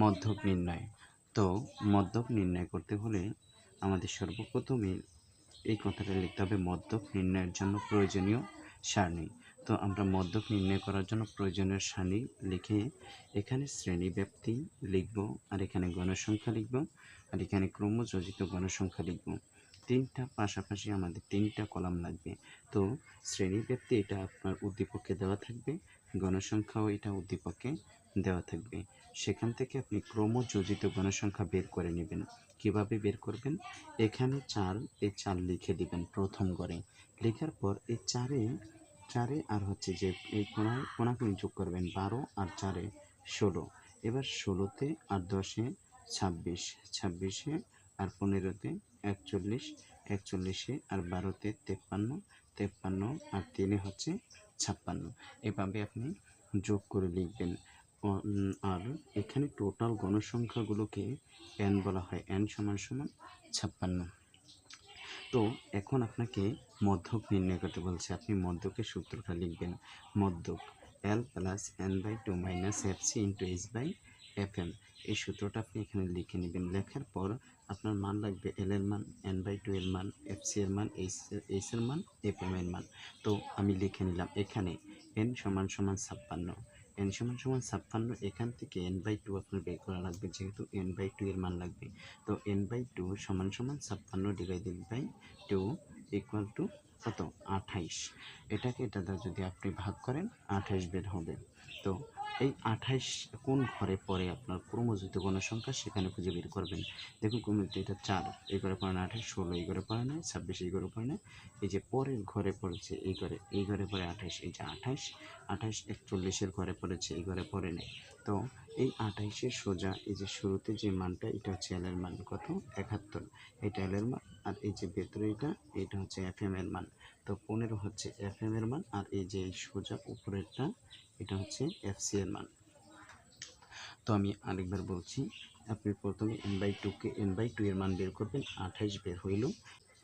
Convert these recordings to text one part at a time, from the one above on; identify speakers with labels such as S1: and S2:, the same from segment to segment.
S1: মধ্যক নির্ণয়। তো মধ্যক নির্ণয় করতে হলে আমাদের সর্বপ্রথমে এই কথাটা লিখতে হবে, মধ্যক নির্ণয়ের জন্য প্রয়োজনীয় সারণী তো আমরা মধ্যক নির্ণয় করার জন্য প্রয়োজনীয় সারণী লিখে এখানে শ্রেণি ব্যাপ্তি লিখব, আর এখানে গণসংখ্যা লিখব, আর এখানে ক্রমযোজিত গণসংখ্যা লিখব। তিনটা পাশাপাশি আমাদের তিনটা কলাম লাগবে। তো শ্রেণি ব্যাপ্তি এটা আপনার উদ্দীপকে দেওয়া থাকবে, গণসংখ্যাও এটা উদ্দীপকে দেওয়া থাকবে। সেখান থেকে আপনি ক্রমযোজিত গণসংখ্যা বের করে নেবেন। কীভাবে বের করবেন? এখানে চার, এই চার লিখে দিবেন প্রথম ঘরে লেখার পর এই চারে চারে আর হচ্ছে যে এই কোনায়, কোনাকুনি যোগ করবেন বারো আর চারে ষোলো। এবার ষোলোতে আর দশে ছাব্বিশ, ছাব্বিশে আর পনেরোতে একচল্লিশ, একচল্লিশে আর বারোতে তেপ্পান্ন তেপ্পান্ন আর তিনে হচ্ছে ছাপ্পান্ন। এভাবে আপনি যোগ করে লিখবেন। আর এখানে টোটাল গণসংখ্যাগুলোকে এন বলা হয় এন সমান সমান ছাপ্পান্ন। তো এখন আপনাকে মধ্যক নির্ণয় করতে বলছে, আপনি মধ্যকের সূত্রটা লিখবেন, মধ্যক L plus N by two minus F C into H by F M এই সূত্রটা আপনি এখানে লিখে নেবেন, লেখার পর আপনার মান লাগবে এল এর মান এন বাই টু এর মান এফ সি এর মান এইচ এর মান এফ এম এর মান। তো আমি লিখে নিলাম, এখানে এন সমান সমান ছাপ্পান্ন। এন সমান সমান ছাপ্পান্ন, এখান থেকে এন বাই টু আপনার বের করা লাগবে, যেহেতু এন বাই টু এর মান লাগবে। তো এন বাই টু সমান সমান ছাপ্পান্ন divided by two equal to কত? আঠাইশ। এটাকে এটা দ্বারা যদি আপনি ভাগ করেন, আঠাইশ বের হবে। তো এই আঠাইশ কোন ঘরে পরে আপনার ক্রমযুক্ত গণসংখ্যা সেখানে খুঁজে বের করবেন। দেখুন ক্রমযুক্ত এটা চার, এই ঘরে পড়ে না আঠাইশ, ষোলো, এই ঘরে পড়ে না ছাব্বিশ, এই ঘরে পড়ে না এই যে পরের ঘরে পড়েছে, এই ঘরে এই ঘরে পড়ে আঠাইশ, এই যে আঠাইশ আঠাইশ একচল্লিশের ঘরে পড়েছে, এই ঘরে পড়ে নেই। তো এই আঠাইশের সোজা, এই যে শুরুতে যে মানটা, এটা হচ্ছে এল এর মান কত? একাত্তর। এটা এল এর মান আর এই যে ভেতরে এটা এটা হচ্ছে এফ এর মান। তো পনেরো হচ্ছে এফ এর মান আর এই যে সোজা উপরেরটা এটা হচ্ছে এফ সি এর মান। তো আমি আরেকবার বলছি, আপনি প্রথমে এন বাই টুকে এন বাই টু এর মান বের করবেন আঠাইশ বের হইল।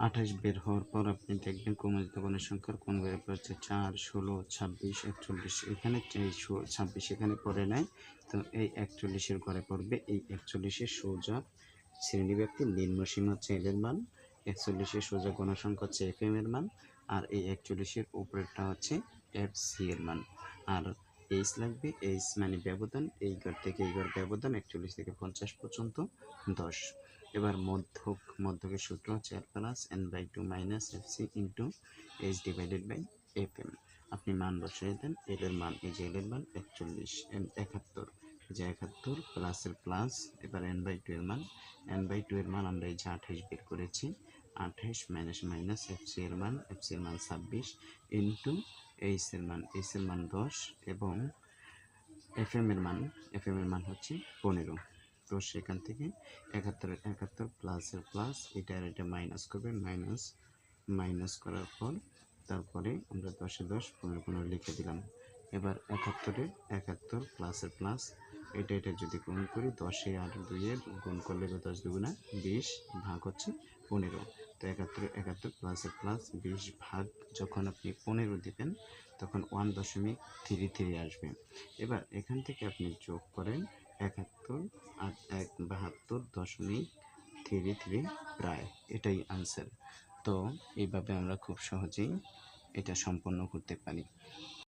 S1: আঠাইশ বের হওয়ার পর আপনি দেখবেন ক্রমযুক্ত গণের সংখ্যার কোন বের পড়ছে চার, ষোলো, ছাব্বিশ, একচল্লিশ, এখানে ছাব্বিশ এখানে পড়ে নেয় তো এই একচল্লিশের ঘরে পড়বে, এই একচল্লিশের সোজা শ্রেণীব্যাপ্তির নিম্ন সীমা হচ্ছে মান, একচল্লিশের সোজা গণসংখ্যা হচ্ছে এফ এম এর মান, আর এই একচল্লিশের উপরেরটা হচ্ছে এফ সি এর মান। আর এইচ লাগবে, এইচ মানে ব্যবধান, এই ঘর থেকে এই ঘর ব্যবধান একচল্লিশ থেকে পঞ্চাশ পর্যন্ত দশ। এবার মধ্যক, মধ্যকের সূত্র হচ্ছে L plus N by two minus F C into H divided by F M আপনি মান বসিয়ে দেন এল এর মান এই যে এল এর মান একচল্লিশ এন একাত্তর। যে একাত্তর প্লাসের প্লাস এবার এন বাই টু এর মান। এন বাই টু এর মান আমরা এই যে আঠাইশ বের করেছি আঠাইশ মাইনাস মাইনাস এফ সি এর মান এফ সি এর মান ছাব্বিশ ইন্টু এইচ এর মান এইচ এর মান দশ এবং এফ এর মান এফ এর মান হচ্ছে পনেরো। তো সেখান থেকে একাত্তরের একাত্তর প্লাসের প্লাস এটা আর এটা মাইনাস করবেন মাইনাস মাইনাস করার পর তারপরে আমরা দশে দশ পনেরো পনেরো লিখে দিলাম। এবার একাত্তরের একাত্তর প্লাসের প্লাস এটা এটা যদি গুণ করি, দশে আর দুইয়ে গুণ করলে দশ দুগুণা বিশ ভাগ হচ্ছে পনেরো। তো একাত্তর একাত্তর প্লাসের প্লাস বিশ ভাগ যখন আপনি পনেরো দিবেন, তখন ওয়ান দশমিক থ্রি থ্রি আসবে। এবার এখান থেকে আপনি যোগ করেন একাত্তর আর এক বাহাত্তর দশমিক থ্রি থ্রি প্রায়, এটাই আনসার তো এইভাবে আমরা খুব সহজেই এটা সম্পন্ন করতে পারি।